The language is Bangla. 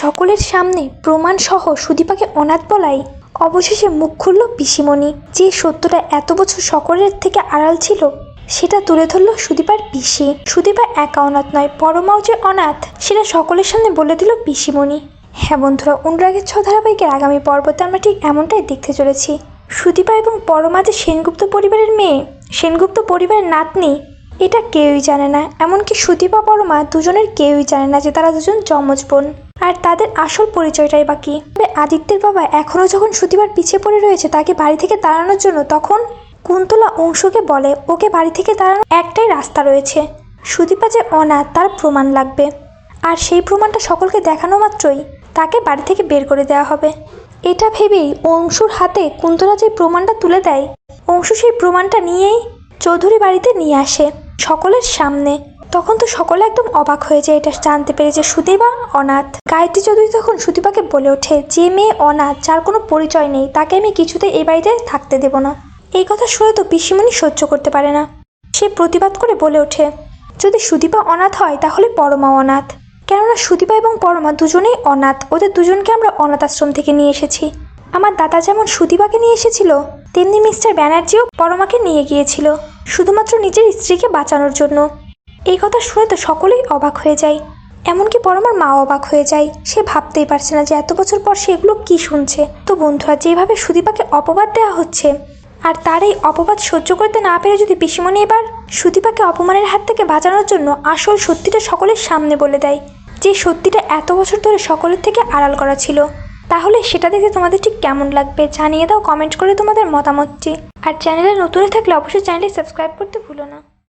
সকলের সামনে প্রমাণ সহ সুদীপাকে অনাথ বলাই অবশেষে মুখ খুলল পিসিমণি। যে সত্যটা এত বছর সকলের থেকে আড়াল ছিল, সেটা তুলে ধরল সুদীপার পিসি। সুদীপা একা অনাথ নয়, পরমাও যে অনাথ, সেটা সকলের সামনে বলে দিল পিসিমণি। হ্যাঁ বন্ধুরা, অনুরাগের ছ ধারাবাহিকের আগামী পর্বতে আমরা ঠিক এমনটাই দেখতে চলেছি। সুদীপা এবং পরমা যে সেনগুপ্ত পরিবারের মেয়ে, সেনগুপ্ত পরিবারের নাতনি, এটা কেউই জানে না। এমনকি সুদীপা, পরমা দুজনের কেউই জানে না যে তারা দুজন যমজ বোন। আর তাদের আসল পরিচয়টাই বাকি তবে আদিত্যের বাবা এখনও যখন সুদীপার পিছিয়ে পড়ে রয়েছে, তাকে বাড়ি থেকে তাড়ানোর জন্য তখন কুন্তলা অংশকে বলে, ওকে বাড়ি থেকে তাড়ানোর একটাই রাস্তা রয়েছে। সুদীপা যে অনাথ, তার প্রমাণ লাগবে। আর সেই প্রমাণটা সকলকে দেখানো মাত্রই তাকে বাড়ি থেকে বের করে দেওয়া হবে। এটা ভেবেই অংশুর হাতে কুন্তলা যে প্রমাণটা তুলে দেয়, অংশু সেই প্রমাণটা নিয়েই চৌধুরী বাড়িতে নিয়ে আসে সকলের সামনে। তখন তো সকলে একদম অবাক হয়ে যায়, এটা জানতে পেরে যে সুদীপা অনাথ। গায়ত্রী চৌধুরী তখন সুদীপাকে বলে ওঠে, যে মেয়ে অনাথ, যার কোনো পরিচয় নেই, তাকে আমি কিছুতে এই বাড়িতে থাকতে দেব না। এই কথা শুনে তো পিসিমণি সহ্য করতে পারে না। সে প্রতিবাদ করে বলে ওঠে, যদি সুদীপা অনাথ হয়, তাহলে পরমা অনাথ। কেননা সুদীপা এবং পরমা দুজনেই অনাথ। ওদের দুজনকে আমরা অনাথ আশ্রম থেকে নিয়ে এসেছি। আমার দাদা যেমন সুদীপাকে নিয়ে এসেছিল, তেমনি মিস্টার ব্যানার্জিও পরমাকে নিয়ে গিয়েছিল। শুধুমাত্র নিজের স্ত্রীকে বাঁচানোর জন্য। এই কথা শুনে তো সকলেই অবাক হয়ে যায়। এমনকি পরমার মা অবাক হয়ে যায়। সে ভাবতেই পারছে না যে এত বছর পর সে এগুলো কী শুনছে। তো বন্ধুরা যেভাবে সুদীপাকে অপবাদ দেওয়া হচ্ছে, আর তার এই অপবাদ সহ্য করতে না পেরে যদি পিসিমণি এবার সুদীপাকে অপমানের হাত থেকে বাঁচানোর জন্য আসল সত্যিটা সকলের সামনে বলে দেয়, যে সত্যিটা এত বছর ধরে সকলের থেকে আড়াল করা ছিল, তাহলে সেটা দেখে তোমাদের ঠিক কেমন লাগবে জানিয়ে দাও কমেন্ট করে তোমাদের মতামতটি। আর চ্যানেলে নতুন থাকলে অবশ্যই চ্যানেলটি সাবস্ক্রাইব করতে ভুলো না।